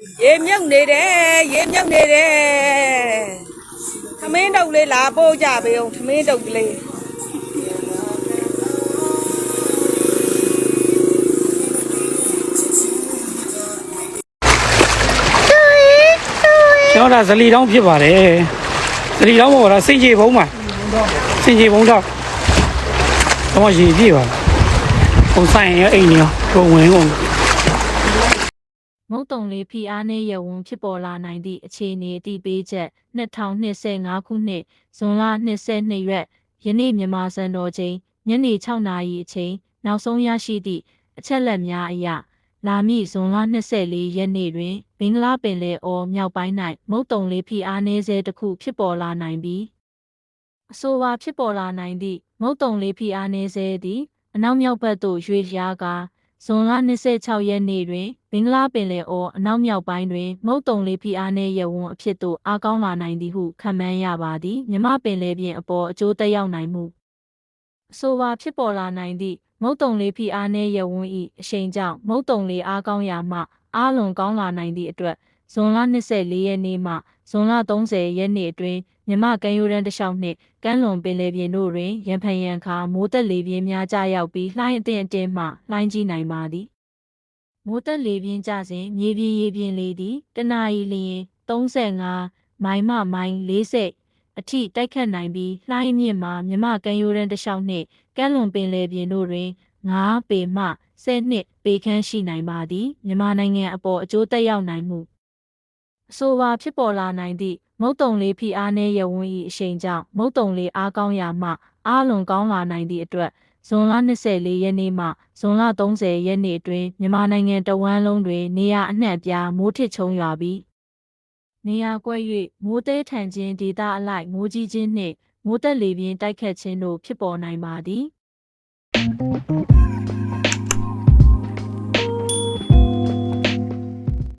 ရေမြုပ်နေတယ်ရေမြုပ်နေတယ်သမင်းတုပ်လေးလာပို့ကြပေးအောင်သမင်းတုပ်ကလေးကျွန်တော်ဒါဇလီတောင်းဖြစ်ပါတယ်ဇလီတောင်းပေါ်တာစင်ကြီးဘုံမှာစင်ကြီးဘုံတော့တော့ရေပြည့်ပါပုံဆိုင်ရအိမ်ရောပုံဝင်ကုန် မုတ်တုံလေးဖိအားနဲ့ရဝန်းဖြစ်ပေါ်လာနိုင်သည့်အခြေအနေအတိပေးချက်2025ခုနှစ်ဇွန်လ22ရက်ယနေ့မြန်မာစံတော်ချိန်ညနေ6နာရီအချိန်နောက်ဆုံးရရှိသည့်အချက်လက်များအရလာမည့်ဇွန်လ24ရက်နေ့တွင်ဘင်္ဂလားပင်လယ်အော်မြောက်ပိုင်း၌မုတ်တုံလေးဖိအားနည်းဆဲတစ်ခုဖြစ်ပေါ်လာနိုင်ပြီးအဆိုပါဖြစ်ပေါ်လာနိုင်သည့်မုတ်တုံလေးဖိအားနည်းဆဲသည်အနောက်မြောက်ဘက်သို့ရွေ့လျားကာဇွန်လ26ရက်နေ့တွင် ဘင်္ဂလားပင်လယ်အော်အနောက်မြောက်ပိုင်းတွင် မုတ်တုံလေးဖိအားနည်းရဝန်းအဖြစ်သို့အားကောင်းလာနိုင်သည်ဟုခန့်မှန်းရပါသည်မြမပင်လယ်ပြင်အပေါ်အကျိုးသက်ရောက်နိုင်မှုအဆိုပါဖြစ်ပေါ်လာနိုင်သည့်မုတ်တုံလေးဖိအားနည်းရဝန်း၏အရှိန်ကြောင့်မုတ်တုံလေးအားကောင်းရာမှအားလွန်ကောင်းလာနိုင်သည့်အတွက်ဇွန်လ24ရက်နေ့မှဇွန်လ30ရက်နေ့အတွင်းမြမကမ်းရိုးတန်းတစ်လျှောက်နှင့်ကမ်းလွန်ပင်လယ်ပြင်တို့တွင်ရံဖန်ရံခါမိုးသက်လေပြင်းများကျရောက်ပြီးလှိုင်းအထင်အတင်းမှလှိုင်းကြီးနိုင်ပါသည် မိုးတက်လေပြင်းကြစဉ်မြေပြင်ရေပြင်လေသည်တနအီလျင်35မိုင်မှမိုင်40အထိတိုက်ခတ်နိုင်ပြီးလှိုင်းအမြင့်မှာမြမကမ်းရိုးတန်းတစ်လျှောက်နှင့်ကမ်းလွန်ပင်လယ်ပြင်တို့တွင်9ပေမှ10နှစ်ပေခန့်ရှိနိုင်ပါသည်မြန်မာနိုင်ငံအပေါ်အကျိုးသက်ရောက်နိုင်မှုအဆိုပါဖြစ်ပေါ်လာနိုင်သည့်မုတ်တုံလေးဖိအားနည်းရဝန်း၏အရှိန်ကြောင့်မုတ်တုံလေးအားကောင်းရာမှအားလွန်ကောင်းလာနိုင်သည့်အတွက် ဇွန်လ24ရက်နေ့မှဇွန်လ30ရက်နေ့အတွင်းမြန်မာနိုင်ငံတဝန်းလုံးတွင်နေရာအနှံ့အပြားမိုးထစ်ချုံရွာပြီးနေရာကွက်၍မိုးသေးထန်ခြင်းဒေသအလိုက်မိုးကြီးခြင်းနှင့်မိုးတက်လေပြင်းတိုက်ခတ်ခြင်းတို့ဖြစ်ပေါ်နိုင်ပါသည်